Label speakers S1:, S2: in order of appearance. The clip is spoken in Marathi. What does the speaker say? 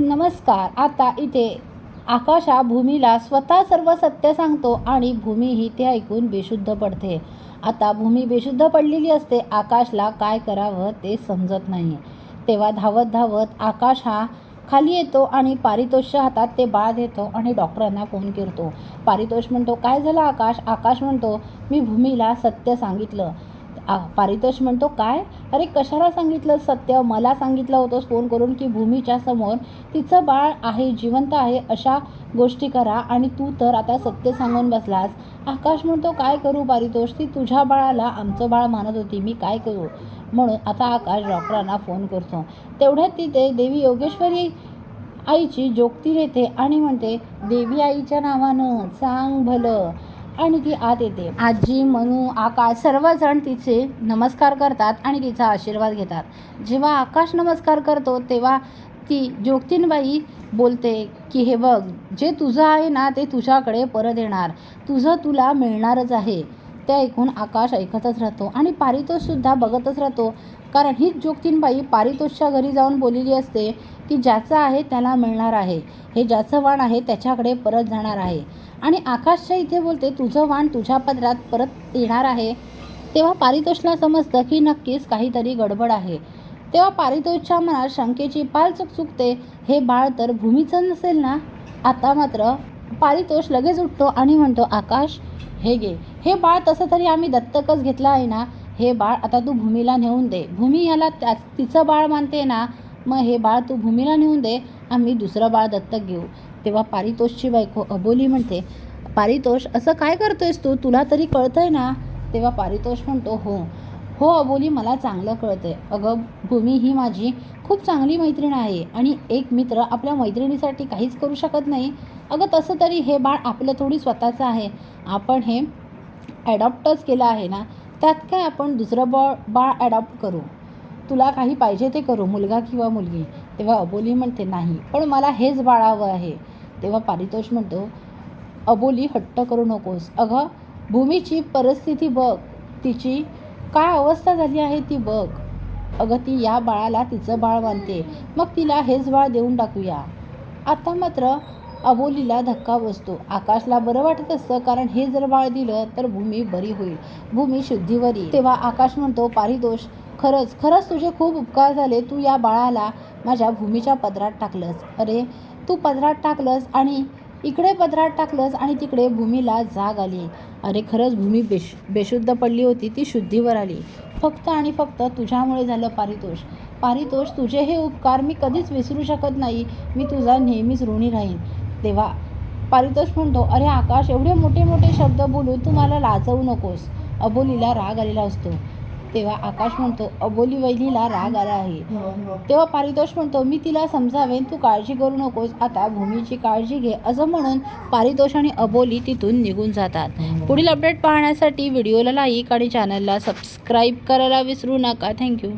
S1: नमस्कार. आता इथे आकाशा भूमीला स्वतः सर्व सत्य सांगतो आणि भूमी ही ते ऐकून बेशुद्ध पडते. आता भूमी बेशुद्ध पडलेली असते आकाशला काय करावं ते समजत नाही. तेव्हा धावत धावत आकाश हा खाली येतो आणि पारितोषच्या हातात ते बाळ देतो आणि डॉक्टरांना फोन करतो. पारितोष म्हणतो काय झालं आकाश? आकाश म्हणतो मी भूमीला सत्य सांगितलं. आ पारितोष म्हणतो काय? अरे कशाला सांगितलं सत्य? मला सांगितलं होतंस फोन करून की भूमीच्या समोर तिचं बाळ आहे जिवंत आहे अशा गोष्टी करा आणि तू तर आता सत्य सांगून बसलास. आकाश म्हणतो काय करू पारितोष? ती तुझ्या बाळाला आमचं बाळ मानत होती मी काय करू? म्हणून आता आकाश डॉक्टरांना फोन करतो. तेवढ्यात तिथे देवी योगेश्वरी आईची जोगती येते आणि म्हणते देवी आईच्या नावानं सांग भलं. आणि ती आत येते. आजी मनू आकाश सर्वजण तिचे नमस्कार करतात आणि तिचा आशीर्वाद घेतात. जेव्हा आकाश नमस्कार करतो तेव्हा ती जोगतीनबाई बोलते की हे बघ जे तुझं आहे ना ते तुझ्याकडे परत येणार. तुझं तुला मिळणारच आहे. ते ऐकून आकाश ऐकतच राहतो आणि पारितोषसुद्धा बघतच राहतो. कारण हीच जोगतीनबाई पारितोषच्या घरी जाऊन बोललेली असते की ज्याचं आहे त्याला मिळणार आहे. हे ज्याचं वाण आहे त्याच्याकडे परत जाणार आहे. आणि आकाशच्या इथे बोलते तुझं वाण तुझ्या पदरात परत येणार आहे. तेव्हा पारितोषला समजतं की नक्कीच काहीतरी गडबड आहे. तेव्हा पारितोषच्या मनात शंकेची पाल चुक चुकते हे बाळ तर भूमीचं नसेल ना? आता मात्र पारितोष लगेच उठतो आणि म्हणतो आकाश हे घे. हे बाळ तसं तरी आम्ही दत्तकच घेतलं आहे ना हे बाळ आता तू भूमीला नेऊन दे. भूमी ह्याला त्या तिचं बाळ मानते ना मग हे बाळ तू भूमीला नेऊन दे आम्ही दुसरं बाळ दत्तक घेऊ. तेव्हा पारितोषची बायको अबोली म्हणते पारितोष असं काय करतोयस तू? तुला तरी कळतंय ना? तेव्हा पारितोष म्हणतो हो. हो अबोली मला चांगलं कळतंय. अगं भूमी ही माझी खूप चांगली मैत्रीण आहे आणि एक मित्र आपल्या मैत्रिणीसाठी काहीच करू शकत नाही. अगं तसं तरी हे बाळ आपलं थोडी स्वतःचं आहे. आपण हे ॲडॉप्टच केलं आहे ना? त्यात काय आपण दुसरं बॉ बाळ ॲडॉप्ट करू? तुला काही पाहिजे ते करू मुलगा किंवा मुलगी. तेव्हा अबोली म्हणते नाही पण मला हेच बाळावं आहे. तेव्हा पारितोष म्हणतो अबोली हट्ट करू नकोस. अगं भूमीची परिस्थिती बघ तिची काय अवस्था झाली आहे ती बघ. अगं ती या बाळाला तिचं बाळ मानते. मग तिला हेच बाळ देऊन टाकूया. आता मात्र अबोलीला धक्का बसतो. आकाशला बरं वाटत असतं कारण हे जर बाळ दिलं तर भूमी बरी होईल. भूमी शुद्धीवर. येईल तेव्हा आकाश म्हणतो पारितोष खरंच खरंच तुझे खूप उपकार झाले. तू या बाळाला माझ्या भूमीच्या पदरात टाकलंस. अरे तू पदरात टाकलंस आणि इकडे पदरात टाकलंच आणि तिकडे भूमीला जाग आली. अरे खरंच भूमी बेश बेशुद्ध पडली होती ती शुद्धीवर आली. फक्त आणि फक्त तुझ्यामुळे झालं पारितोष. पारितोष तुझे हे उपकार मी कधीच विसरू शकत नाही. मी तुझा नेहमीच ऋणी राहीन. तेव्हा पारितोष म्हणतो अरे आकाश एवढे मोठे मोठे शब्द बोलून तू मला लाजवू नकोस. अबोलीला राग आलेला असतो. तेव्हा आकाश म्हणतो अबोली वहिनीला राग आला आहे. तेव्हा पारितोष म्हणतो मी तिला समजावेन तू काळजी करू नकोस. आता भूमीची काळजी घे. असं म्हणून पारितोष आणि अबोली तिथून निघून जातात. पुढील अपडेट पाहण्यासाठी व्हिडिओला लाईक आणि चॅनलला सबस्क्राईब करायला विसरू नका. थँक्यू.